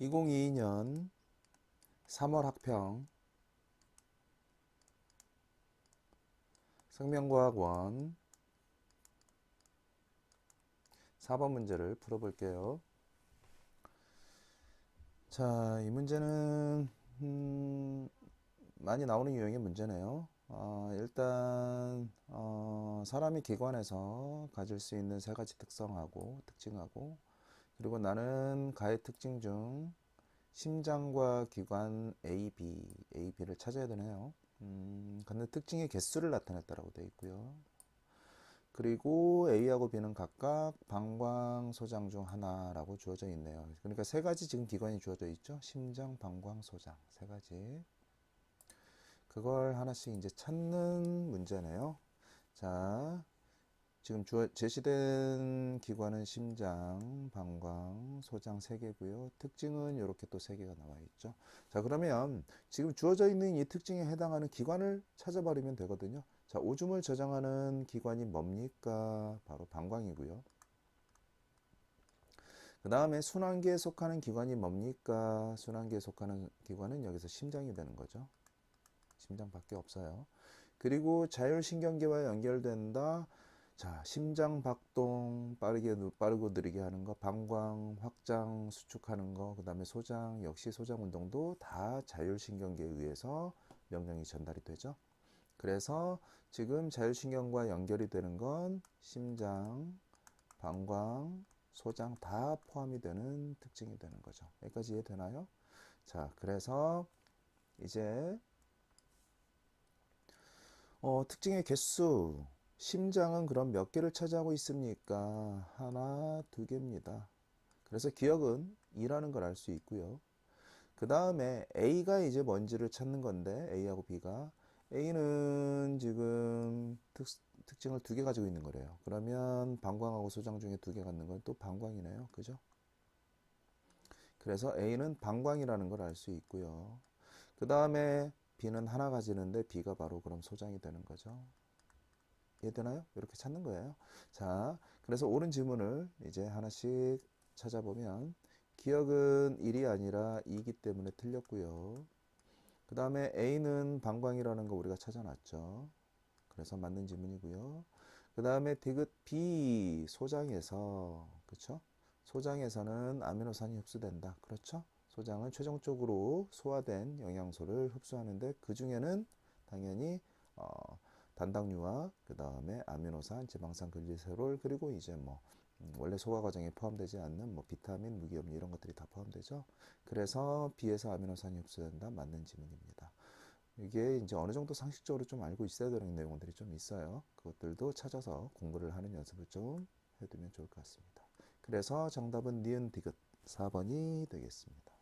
2022년 3월 학평 생명과학원 4번 문제를 풀어볼게요. 자, 이 문제는 음, 많이 나오는 유형의 문제네요. 어, 일단 어, 사람이 기관에서 가질 수 있는 세 가지 특성하고 특징하고 그리고 나는 가의 특징 중 심장과 기관 A, B, A, B를 찾아야 되네요. 음, 근데 특징의 개수를 나타냈다라고 되어 있고요. 그리고 A하고 B는 각각 방광, 소장 중 하나라고 주어져 있네요. 그러니까 세 가지 지금 기관이 주어져 있죠. 심장, 방광, 소장 세 가지. 그걸 하나씩 이제 찾는 문제네요. 자, 지금 주어, 제시된 기관은 심장, 방광, 소장 3개고요. 특징은 이렇게 또 3개가 나와 있죠. 자, 그러면 지금 주어져 있는 이 특징에 해당하는 기관을 찾아버리면 되거든요. 자, 오줌을 저장하는 기관이 뭡니까? 바로 방광이고요. 그 다음에 순환기에 속하는 기관이 뭡니까? 순환기에 속하는 기관은 여기서 심장이 되는 거죠. 심장밖에 없어요. 그리고 자율신경계와 연결된다. 자, 심장 박동 빠르게 빠르고 느리게 하는 거, 방광 확장 수축하는 거, 그다음에 소장 역시 소장 운동도 다 자율신경계에 의해서 명령이 전달이 되죠. 그래서 지금 자율신경과 연결이 되는 건 심장, 방광, 소장 다 포함이 되는 특징이 되는 거죠. 여기까지 이해되나요? 자, 그래서 이제 어, 특징의 개수 심장은 그럼 몇 개를 차지하고 있습니까? 하나, 두 개입니다. 그래서 기억은 2라는 걸 알 수 있고요. 그 다음에 A가 이제 뭔지를 찾는 건데 A하고 B가 A는 지금 특, 특징을 두 개 가지고 있는 거래요. 그러면 방광하고 소장 중에 두 개 갖는 건 또 방광이네요. 그죠? 그래서 A는 방광이라는 걸 알 수 있고요. 그 다음에 B는 하나 가지는데 B가 바로 그럼 소장이 되는 거죠. 이해되나요? 이렇게 찾는 거예요. 자, 그래서 옳은 지문을 이제 하나씩 찾아보면 기억은 1이 아니라 2이기 때문에 틀렸고요. 그 다음에 A는 방광이라는 거 우리가 찾아놨죠. 그래서 맞는 지문이고요. 그 다음에 디귿 B 소장에서 그렇죠? 소장에서는 아미노산이 흡수된다. 그렇죠? 소장은 최종적으로 소화된 영양소를 흡수하는데 그 중에는 당연히 어, 단당류와 그 다음에 아미노산, 지방산, 글리세롤 그리고 이제 뭐 음, 원래 소화 과정에 포함되지 않는 뭐 비타민, 무기염 이런 것들이 다 포함되죠. 그래서 B에서 아미노산이 흡수된다 맞는 지문입니다. 이게 이제 어느 정도 상식적으로 좀 알고 있어야 되는 내용들이 좀 있어요. 그것들도 찾아서 공부를 하는 연습을 좀 해두면 좋을 것 같습니다. 그래서 정답은 니은 디귿 4번이 되겠습니다.